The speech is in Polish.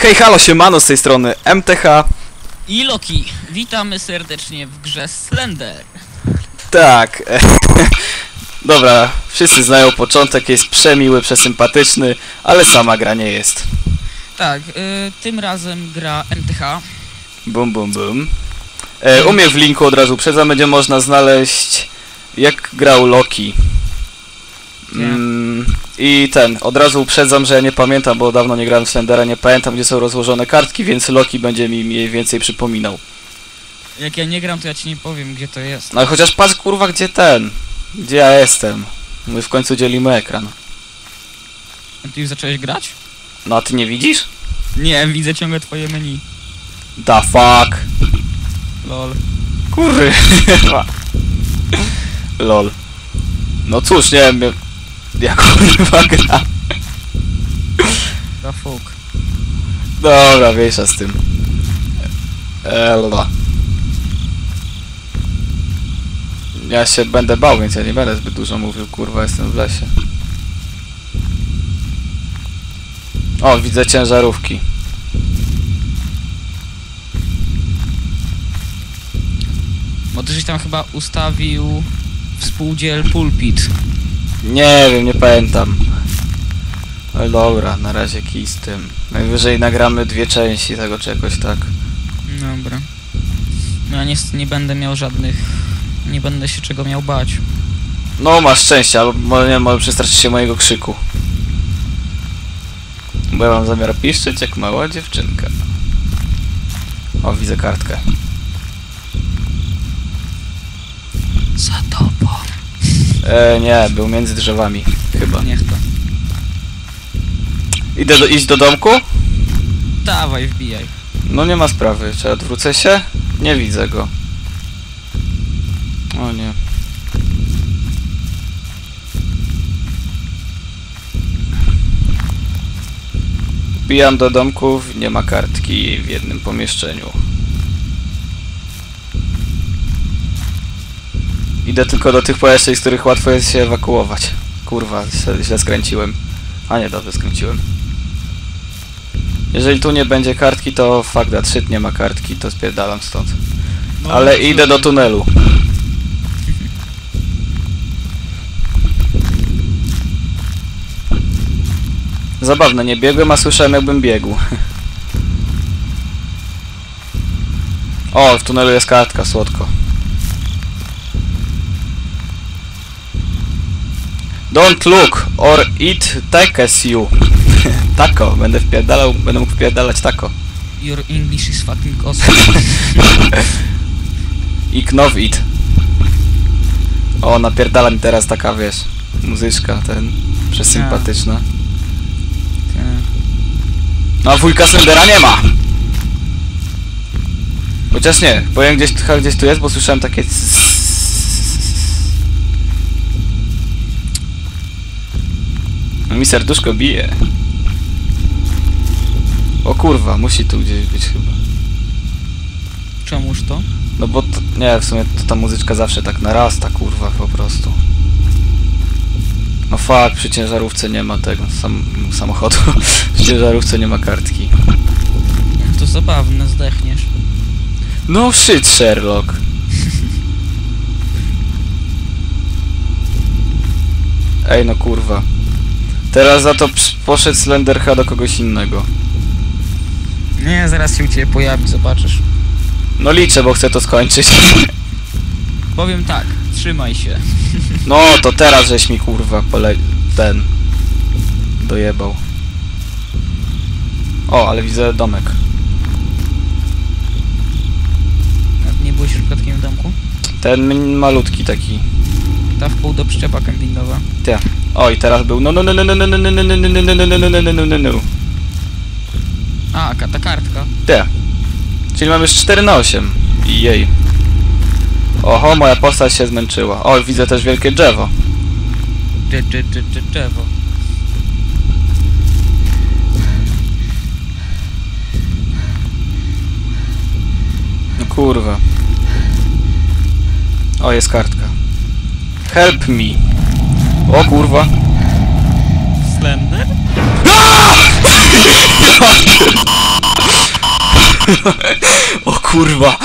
Hej, halo, siemano z tej strony MTH. I Loki, witamy serdecznie w grze Slender. Tak. Dobra, wszyscy znają początek, jest przemiły, przesympatyczny, ale sama gra nie jest. Tak, y, tym razem gra MTH. Bum, bum, bum. E, u mnie w linku od razu uprzedzam, będzie można znaleźć jak grał Loki. Mm, I ten, od razu uprzedzam, że ja nie pamiętam, bo dawno nie grałem w Slendera, nie pamiętam gdzie są rozłożone kartki, więc Loki będzie mi mniej więcej przypominał. Jak ja nie gram, to ja ci nie powiem, gdzie to jest. No ale chociaż patrz kurwa gdzie ten, gdzie ja jestem. My w końcu dzielimy ekran. A Ty już zacząłeś grać? No a ty nie widzisz? Nie, widzę ciągle twoje menu. Da fuck. Lol. Kurwa. Lol. No cóż, nie wiem jak kurwa gra. Da fuck. Dobra, wiesza z tym. Elba. Ja się będę bał, więc ja nie będę zbyt dużo mówił, kurwa, jestem w lesie. O, widzę ciężarówki. Bo żeś tam chyba ustawił współdziel pulpit. Nie wiem, nie pamiętam. Ale dobra, na razie kij z tym. Najwyżej nagramy dwie części tego czy jakoś tak. Dobra. No ja niestety nie będę miał żadnych... Nie będę się czego miał bać. No, masz szczęście, albo może nie, może przestraszyć się mojego krzyku. Bo ja mam zamiar piszczeć jak mała dziewczynka. O, widzę kartkę. Za tobą. E, nie, był między drzewami, chyba. Niech to. Idę do, iść do domku? Dawaj, wbijaj. No nie ma sprawy, czy odwrócę się? Nie widzę go. O nie. Wbijam do domków, nie ma kartki w jednym pomieszczeniu. Idę tylko do tych pomieszczeń, z których łatwo jest się ewakuować. Kurwa, źle, skręciłem. A nie, dobrze skręciłem. Jeżeli tu nie będzie kartki, to fuck that shit, nie ma kartki, to spierdalam stąd. No, Ale idę do tunelu. Zabawne, nie biegłem, a słyszałem jakbym biegł. O, w tunelu jest kartka, słodko. Don't look, or it takes you. tako, będę wpierdalał, będę mógł wpierdalać tako. Your English is fucking awesome. I know it. O, napierdala mi teraz taka, wiesz, muzyczka, ten, przesympatyczna. Tak. No a wujka Slendera nie ma! Chociaż nie, powiem gdzieś, gdzieś tu jest, bo słyszałem takie... mi serduszko bije. O kurwa, musi tu gdzieś być chyba. Czemuż to? No bo to, nie, w sumie to ta muzyczka zawsze tak narasta, kurwa, po prostu. No fuck, przy ciężarówce nie ma tego sam, samochodu. przy ciężarówce nie ma kartki. To zabawne, zdechniesz. No shit, Sherlock. Ej, no kurwa. Teraz za to poszedł Slenderha do kogoś innego. Nie, zaraz się u ciebie pojawi, zobaczysz. No liczę, bo chcę to skończyć. Powiem tak, trzymaj się. No, to teraz żeś mi kurwa pole... ten... dojebał. O, ale widzę domek. Nie byłeś przypadkiem w domku? Ten malutki taki. Ta w pół do przyczepa kempingowa. Ty. O, i teraz był no no no no no no no no no no no no no no no no no no no A, ka- ta kartka. Ty. Czyli mamy już 4 na 8. I jej. Oho, moja postać się zmęczyła. O, widzę też wielkie drzewo. Dże, dże, dże, dże, drzewo. No kurwa. O, jest kartka. Help me. O kurwa. Slender? o kurwa.